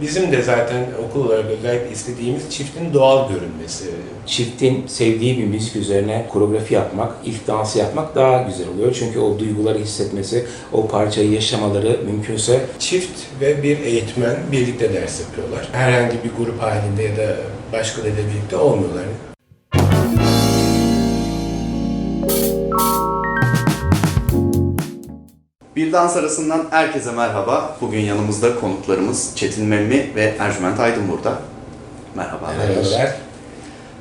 Bizim de zaten okul olarak özellikle istediğimiz çiftin doğal görünmesi. Çiftin sevdiği bir müzik üzerine koreografi yapmak, ilk dansı yapmak daha güzel oluyor. Çünkü o duyguları hissetmesi, o parçayı yaşamaları mümkünse Çift ve bir eğitmen birlikte ders yapıyorlar. Herhangi bir grup halinde ya da başkalarıyla birlikte olmuyorlar. Bir dans arasından herkese merhaba. Bugün yanımızda konuklarımız Çetin Memmi ve Ercüment Aydın burada. Merhaba. Merhabalar.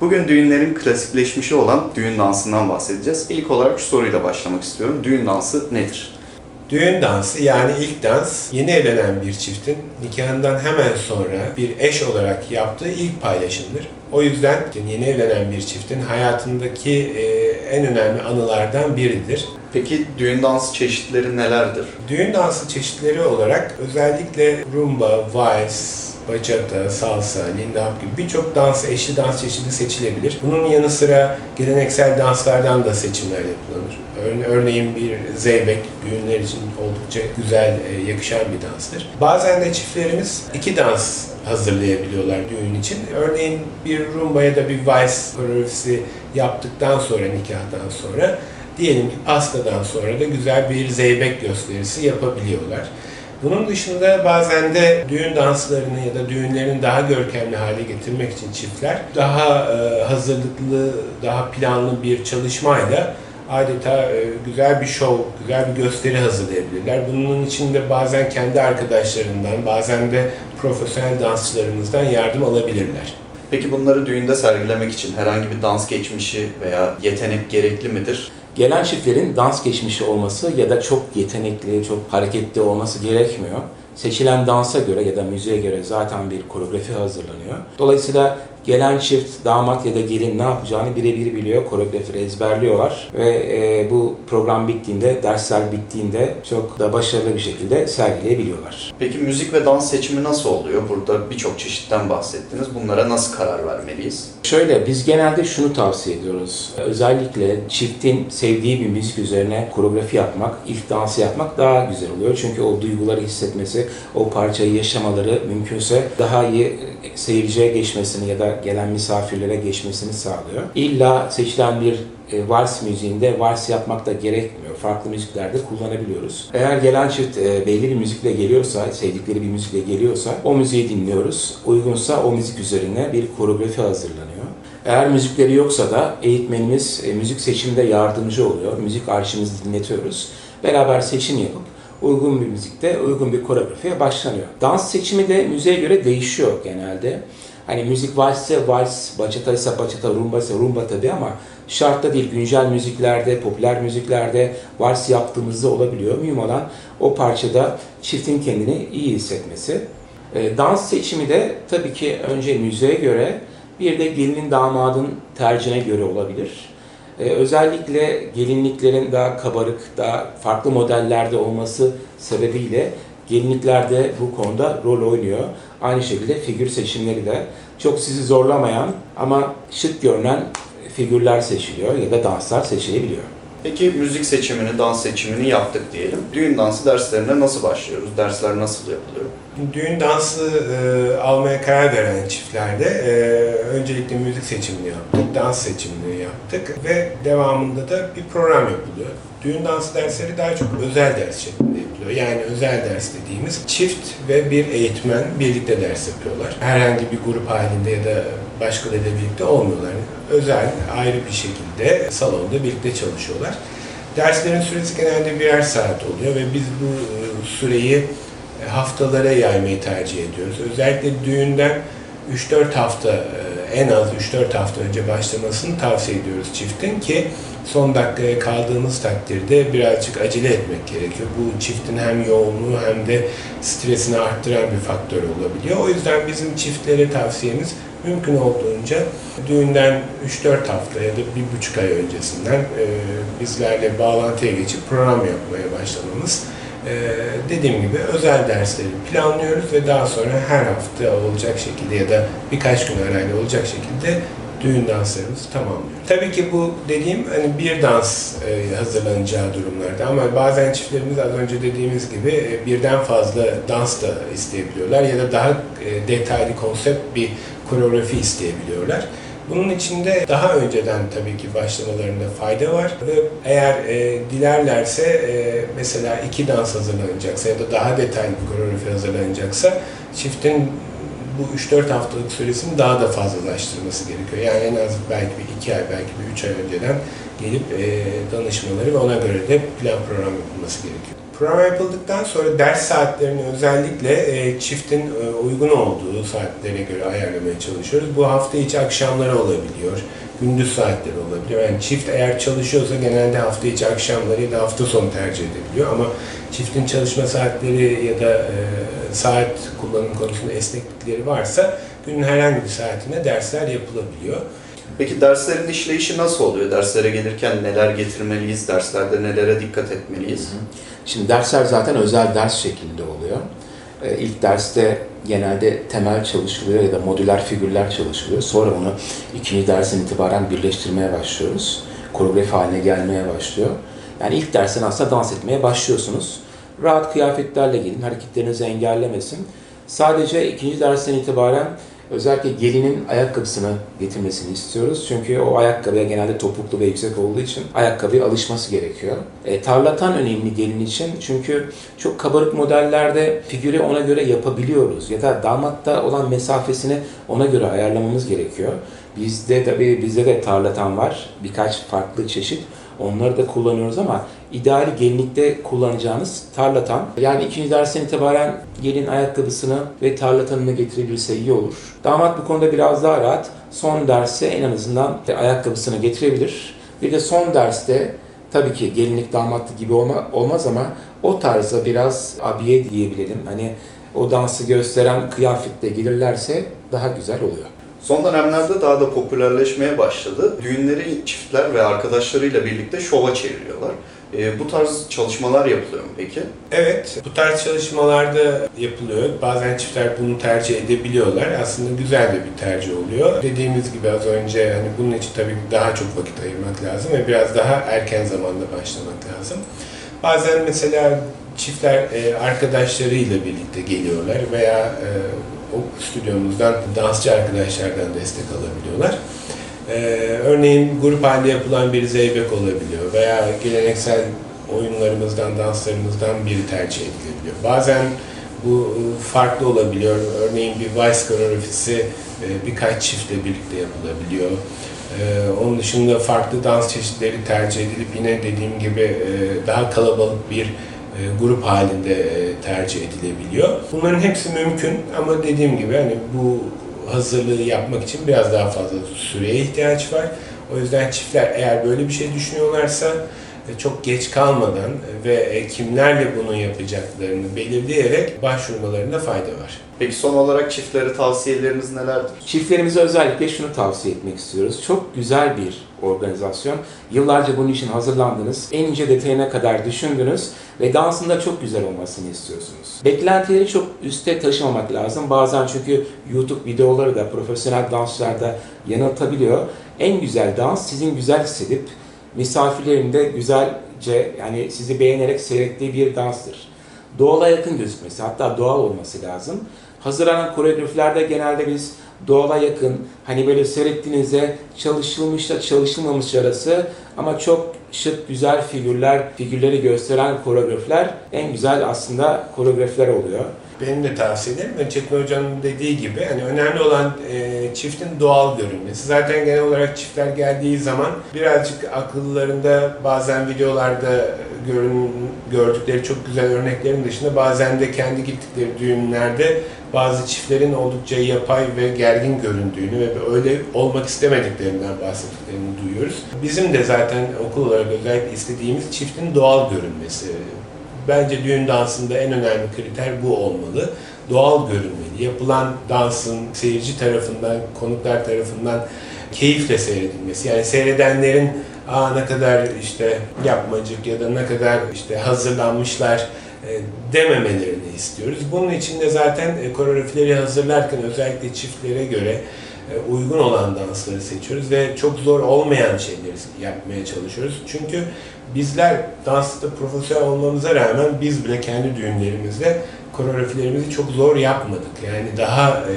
Bugün düğünlerin klasikleşmişi olan düğün dansından bahsedeceğiz. İlk olarak şu soruyla başlamak istiyorum. Düğün dansı nedir? Düğün dansı yani ilk dans yeni evlenen bir çiftin nikahından hemen sonra bir eş olarak yaptığı ilk paylaşımdır. O yüzden yeni evlenen bir çiftin hayatındaki e, en önemli anılardan biridir. Peki düğün dansı çeşitleri nelerdir? Düğün dansı çeşitleri olarak özellikle rumba, vals, bachata, salsa, lindy hop gibi birçok dans, eşli dans çeşidi seçilebilir. Bunun yanı sıra geleneksel danslardan da seçimler yapılır. Örne- Örneğin bir zeybek düğünler için oldukça güzel, e, yakışan bir danstır. Bazen de çiftlerimiz iki dans hazırlayabiliyorlar düğün için. Örneğin bir rumba ya da bir vals koreografisi yaptıktan sonra, nikahtan sonra diyelim ki pastadan sonra da güzel bir zeybek gösterisi yapabiliyorlar. Bunun dışında bazen de düğün danslarını ya da düğünlerini daha görkemli hale getirmek için çiftler daha e, hazırlıklı, daha planlı bir çalışmayla adeta e, güzel bir şov, güzel bir gösteri hazırlayabilirler. Bunun için de bazen kendi arkadaşlarından, bazen de profesyonel dansçılarımızdan yardım alabilirler. Peki bunları düğünde sergilemek için herhangi bir dans geçmişi veya yetenek gerekli midir? Gelen çiftlerin dans geçmişi olması ya da çok yetenekli, çok hareketli olması gerekmiyor. Seçilen dansa göre ya da müziğe göre zaten bir koreografi hazırlanıyor. Dolayısıyla gelen çift, damat ya da gelin ne yapacağını birebir biliyor, koreografileri ezberliyorlar ve e, bu program bittiğinde, dersler bittiğinde çok da başarılı bir şekilde sergileyebiliyorlar. Peki müzik ve dans seçimi nasıl oluyor? Burada birçok çeşitten bahsettiniz. Bunlara nasıl karar vermeliyiz? Şöyle, biz genelde şunu tavsiye ediyoruz. Özellikle çiftin sevdiği bir müzik üzerine koreografi yapmak, ilk dansı yapmak daha güzel oluyor. Çünkü o duyguları hissetmesi, o parçayı yaşamaları mümkünse daha iyi seyirciye geçmesini ya da gelen misafirlere geçmesini sağlıyor. İlla seçilen bir e, vals müziğinde vals yapmak da gerekmiyor. Farklı müziklerde kullanabiliyoruz. Eğer gelen çift e, belli bir müzikle geliyorsa, sevdikleri bir müzikle geliyorsa o müziği dinliyoruz. Uygunsa o müzik üzerine bir koreografi hazırlanıyor. Eğer müzikleri yoksa da eğitmenimiz e, müzik seçiminde yardımcı oluyor. Müzik arşivimizi dinletiyoruz. Beraber seçim yapıp uygun bir müzikte uygun bir koreografiye başlanıyor. Dans seçimi de müziğe göre değişiyor genelde. Hani müzik valsse vals, bachata ise bachata, rumba ise rumba tabii ama şart da değil. Güncel müziklerde, popüler müziklerde vals yaptığımızda olabiliyor. Mühim olan o parçada çiftin kendini iyi hissetmesi. E, dans seçimi de tabii ki önce müziğe göre bir de gelinin damadın tercihine göre olabilir. Ee, özellikle gelinliklerin daha kabarık, daha farklı modellerde olması sebebiyle gelinlikler de bu konuda rol oynuyor. Aynı şekilde figür seçimleri de çok sizi zorlamayan ama şık görünen figürler seçiliyor ya da danslar seçilebiliyor. Peki müzik seçimini, dans seçimini yaptık diyelim. Düğün dansı derslerine nasıl başlıyoruz? Dersler nasıl yapılıyor? Düğün dansı e, almaya karar veren çiftlerde e, öncelikle müzik seçimini yaptık, dans seçimini yaptık ve devamında da bir program yapılıyor. Düğün dansı dersleri daha çok özel ders şeklinde yapılıyor. Yani özel ders dediğimiz çift ve bir eğitmen birlikte ders yapıyorlar. Herhangi bir grup halinde ya da başkalarıyla birlikte olmuyorlar. Özel, ayrı bir şekilde salonda birlikte çalışıyorlar. Derslerin süresi genelde birer saat oluyor ve biz bu e, süreyi e, haftalara yaymayı tercih ediyoruz. Özellikle düğünden 3-4 hafta, e, en az 3-4 hafta önce başlamasını tavsiye ediyoruz çiftin ki son dakikaya kaldığımız takdirde birazcık acele etmek gerekiyor. Bu çiftin hem yoğunluğu hem de stresini arttıran bir faktör olabiliyor. O yüzden bizim çiftlere tavsiyemiz mümkün olduğunca düğünden 3-4 hafta ya da bir buçuk ay öncesinden e, bizlerle bağlantıya geçip program yapmaya başlamamız dediğim gibi özel dersleri planlıyoruz ve daha sonra her hafta olacak şekilde ya da birkaç gün arayla olacak şekilde düğün danslarımızı tamamlıyoruz. Tabii ki bu dediğim hani bir dans e, hazırlanacağı durumlarda ama bazen çiftlerimiz az önce dediğimiz gibi e, birden fazla dans da isteyebiliyorlar ya da daha e, detaylı konsept bir koreografi isteyebiliyorlar. Bunun için de daha önceden tabii ki başlamalarında fayda var ve eğer e, dilerlerse e, mesela iki dans hazırlanacaksa ya da daha detaylı bir koreografi hazırlanacaksa çiftin bu 3-4 haftalık süresini daha da fazlalaştırması gerekiyor. Yani en az belki bir 2 ay, belki bir 3 ay önceden gelip e, danışmaları ve ona göre de plan program yapılması gerekiyor. Program yapıldıktan sonra ders saatlerini özellikle e, çiftin e, uygun olduğu saatlere göre ayarlamaya çalışıyoruz. Bu hafta içi akşamları olabiliyor, gündüz saatleri olabiliyor. Yani çift eğer çalışıyorsa genelde hafta içi akşamları ya da hafta sonu tercih edebiliyor ama çiftin çalışma saatleri ya da e, saat kullanım konusunda esneklikleri varsa günün herhangi bir saatinde dersler yapılabiliyor. Peki derslerin işleyişi nasıl oluyor? Derslere gelirken neler getirmeliyiz? Derslerde nelere dikkat etmeliyiz? Şimdi dersler zaten özel ders şeklinde oluyor. Ee, İlk derste genelde temel çalışılıyor ya da modüler figürler çalışılıyor. Sonra onu ikinci dersin itibaren birleştirmeye başlıyoruz. Koreografi haline gelmeye başlıyor. Yani ilk dersten aslında dans etmeye başlıyorsunuz. Rahat kıyafetlerle gelin, hareketlerinizi engellemesin. Sadece ikinci dersten itibaren özellikle gelinin ayakkabısını getirmesini istiyoruz. Çünkü o ayakkabıya genelde topuklu ve yüksek olduğu için ayakkabıya alışması gerekiyor. E, tarlatan önemli gelin için çünkü çok kabarık modellerde figürü ona göre yapabiliyoruz. Ya da damatta olan mesafesini ona göre ayarlamamız gerekiyor. Bizde tabii bizde de tarlatan var. Birkaç farklı çeşit. Onları da kullanıyoruz ama ideali gelinlikte kullanacağınız tarlatan. Yani ikinci dersten itibaren gelin ayakkabısını ve tarlatanını getirebilirse iyi olur. Damat bu konuda biraz daha rahat. Son derse en azından ayakkabısını getirebilir. Bir de son derste tabii ki gelinlik damatlık gibi olma, olmaz ama o tarza biraz abiye diyebilirim. Hani o dansı gösteren kıyafetle gelirlerse daha güzel oluyor. Son dönemlerde daha da popülerleşmeye başladı. Düğünleri çiftler ve arkadaşlarıyla birlikte şova çeviriyorlar. E, bu tarz çalışmalar yapılıyor mu peki? Evet, bu tarz çalışmalarda yapılıyor. Bazen çiftler bunu tercih edebiliyorlar. Aslında güzel de bir tercih oluyor. Dediğimiz gibi az önce hani bunun için tabii daha çok vakit ayırmak lazım ve biraz daha erken zamanda başlamak lazım. Bazen mesela çiftler e, arkadaşlarıyla birlikte geliyorlar veya e, o stüdyomuzdan dansçı arkadaşlardan destek alabiliyorlar. Ee, örneğin grup halinde yapılan bir zeybek olabiliyor veya geleneksel oyunlarımızdan, danslarımızdan biri tercih edilebiliyor. Bazen bu e, farklı olabiliyor. Örneğin bir vals koreografisi e, birkaç çiftle birlikte yapılabiliyor. Ee, onun dışında farklı dans çeşitleri tercih edilip yine dediğim gibi e, daha kalabalık bir e, grup halinde e, tercih edilebiliyor. Bunların hepsi mümkün ama dediğim gibi hani bu hazırlığı yapmak için biraz daha fazla süreye ihtiyaç var. O yüzden çiftler eğer böyle bir şey düşünüyorlarsa e, çok geç kalmadan ve e, kimlerle bunu yapacaklarını belirleyerek başvurmalarında fayda var. Peki son olarak çiftlere tavsiyeleriniz nelerdir? Çiftlerimize özellikle şunu tavsiye etmek istiyoruz. Çok güzel bir organizasyon. Yıllarca bunun için hazırlandınız. En ince detayına kadar düşündünüz ve dansında çok güzel olmasını istiyorsunuz. Beklentileri çok üste taşımamak lazım. Bazen çünkü YouTube videoları da profesyonel dansçılarda yanıltabiliyor. En güzel dans sizin güzel hissedip misafirlerin de güzelce yani sizi beğenerek seyrettiği bir danstır. Doğala yakın gözükmesi hatta doğal olması lazım. Hazırlanan koreografilerde genelde biz doğala yakın, hani böyle seyrettiğinizde çalışılmışla çalışılmamış arası ama çok şık, güzel figürler, figürleri gösteren koreografiler en güzel aslında koreografiler oluyor. Benim de tavsiyelerim ve Çetin Hoca'nın dediği gibi hani önemli olan e, çiftin doğal görünmesi. Zaten genel olarak çiftler geldiği zaman birazcık akıllarında bazen videolarda görün, gördükleri çok güzel örneklerin dışında bazen de kendi gittikleri düğünlerde bazı çiftlerin oldukça yapay ve gergin göründüğünü ve öyle olmak istemediklerinden bahsettiklerini duyuyoruz. Bizim de zaten okul olarak özellikle istediğimiz çiftin doğal görünmesi. Bence düğün dansında en önemli kriter bu olmalı. Doğal görünmeli. Yapılan dansın seyirci tarafından, konuklar tarafından keyifle seyredilmesi. Yani seyredenlerin aa ne kadar işte yapmacık ya da ne kadar işte hazırlanmışlar e, dememelerini istiyoruz. Bunun için de zaten e, koreografileri hazırlarken özellikle çiftlere göre e, uygun olan dansları seçiyoruz ve çok zor olmayan şeyleri yapmaya çalışıyoruz. Çünkü bizler dansta profesyonel olmamıza rağmen biz bile kendi düğünlerimizde koreografilerimizi çok zor yapmadık. Yani daha e,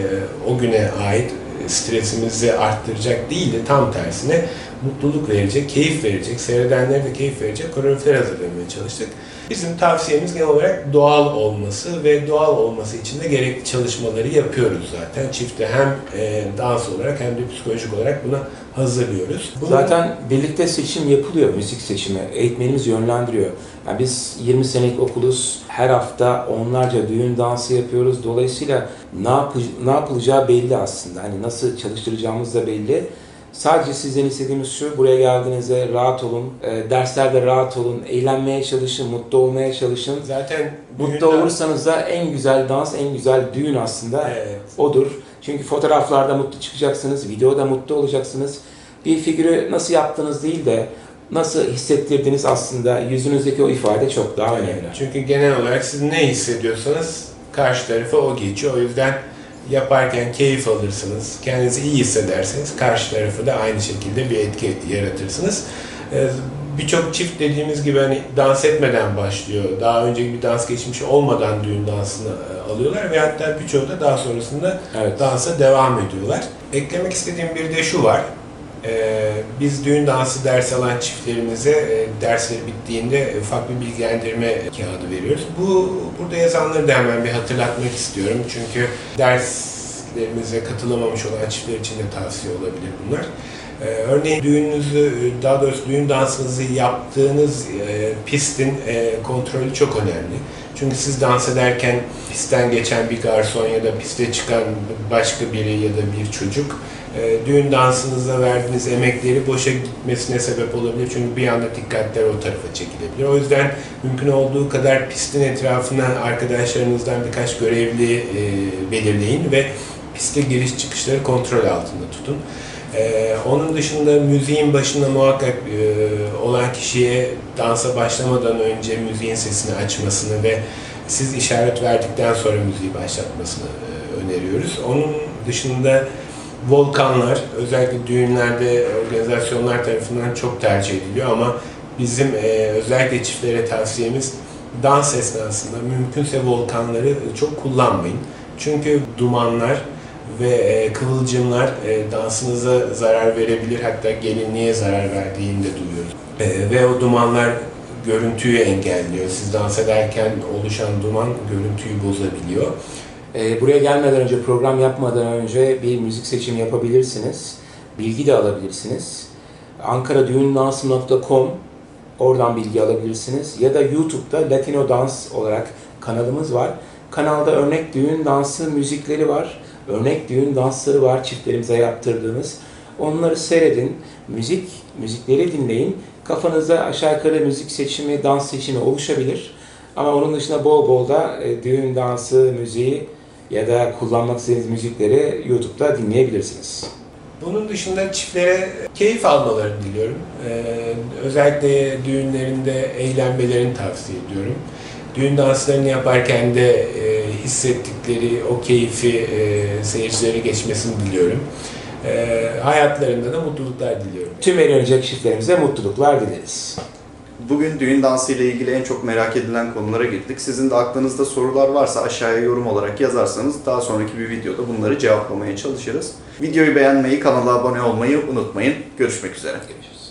o güne ait stresimizi arttıracak değil de tam tersine mutluluk verecek, keyif verecek, seyredenlere de keyif verecek koreografiler hazırlamaya çalıştık. Bizim tavsiyemiz genel olarak doğal olması ve doğal olması için de gerekli çalışmaları yapıyoruz zaten. Çifte hem e, dans olarak hem de psikolojik olarak buna hazırlıyoruz. Bunun- Zaten birlikte seçim yapılıyor, müzik seçimi. Eğitmenimiz yönlendiriyor. Yani biz 20 senelik okuluz. Her hafta onlarca düğün dansı yapıyoruz. Dolayısıyla ne, yapı- ne yapılacağı belli aslında. Hani nasıl çalıştıracağımız da belli. Sadece sizden istediğimiz şu, buraya geldiğinizde rahat olun, e, derslerde rahat olun, eğlenmeye çalışın, mutlu olmaya çalışın. zaten Mutlu düğün- olursanız da en güzel dans, en güzel düğün aslında Evet. odur. Çünkü fotoğraflarda mutlu çıkacaksınız, videoda mutlu olacaksınız. Bir figürü nasıl yaptığınız değil de nasıl hissettirdiğiniz aslında yüzünüzdeki o ifade çok daha önemli. Çünkü genel olarak siz ne hissediyorsanız karşı tarafa o geçiyor. O yüzden yaparken keyif alırsınız, kendinizi iyi hissederseniz karşı tarafı da aynı şekilde bir etki yaratırsınız. Ee, Birçok çift dediğimiz gibi hani dans etmeden başlıyor. Daha önceki bir dans geçmişi olmadan düğün dansını e, alıyorlar ve hatta birçoğu da daha sonrasında Evet. dansa devam ediyorlar. Eklemek istediğim bir de şu var. Ee, biz düğün dansı ders alan çiftlerimize e, dersleri bittiğinde ufak bir bilgilendirme kağıdı veriyoruz. Bu burada yazanları da hemen bir hatırlatmak istiyorum. Çünkü derslerimize katılamamış olan çiftler için de tavsiye olabilir bunlar. Ee, örneğin düğününüzü, daha doğrusu düğün dansınızı yaptığınız e, pistin e, kontrolü çok önemli. Çünkü siz dans ederken pistten geçen bir garson ya da piste çıkan başka biri ya da bir çocuk e, düğün dansınızda verdiğiniz emekleri boşa gitmesine sebep olabilir. Çünkü bir anda dikkatler o tarafa çekilebilir. O yüzden mümkün olduğu kadar pistin etrafına arkadaşlarınızdan birkaç görevli e, belirleyin ve piste giriş çıkışları kontrol altında tutun. Ee, onun dışında müziğin başında muhakkak e, olan kişiye dansa başlamadan önce müziğin sesini açmasını ve siz işaret verdikten sonra müziği başlatmasını e, öneriyoruz. Onun dışında volkanlar özellikle düğünlerde organizasyonlar tarafından çok tercih ediliyor ama bizim e, özellikle çiftlere tavsiyemiz dans esnasında mümkünse volkanları çok kullanmayın. Çünkü dumanlar ve e, kıvılcımlar e, dansınıza zarar verebilir hatta gelinliğe zarar verdiğini de duyuyoruz. E, ve o dumanlar görüntüyü engelliyor. Siz dans ederken oluşan duman görüntüyü bozabiliyor. Ee, buraya gelmeden önce, program yapmadan önce bir müzik seçimi yapabilirsiniz. Bilgi de alabilirsiniz. ankaradüğündansı.com oradan bilgi alabilirsiniz. Ya da YouTube'da Latino Dans olarak kanalımız var. Kanalda örnek düğün dansı müzikleri var. Örnek düğün dansları var çiftlerimize yaptırdığımız. Onları seyredin. Müzik, müzikleri dinleyin. Kafanızda aşağı yukarı müzik seçimi, dans seçimi oluşabilir. Ama onun dışında bol bol da e, düğün dansı, müziği ya da kullanmak istediğiniz müzikleri YouTube'da dinleyebilirsiniz. Bunun dışında çiftlere keyif almalarını diliyorum. Ee, özellikle düğünlerinde eğlenmelerini tavsiye ediyorum. Düğün danslarını yaparken de e, hissettikleri o keyfi e, seyircilere geçmesini diliyorum. E, hayatlarında da mutluluklar diliyorum. Tüm evlenecek çiftlerimize mutluluklar dileriz. Bugün düğün dansı ile ilgili en çok merak edilen konulara girdik. Sizin de aklınızda sorular varsa aşağıya yorum olarak yazarsanız daha sonraki bir videoda bunları cevaplamaya çalışırız. Videoyu beğenmeyi, kanala abone olmayı unutmayın. Görüşmek üzere. Görüşürüz.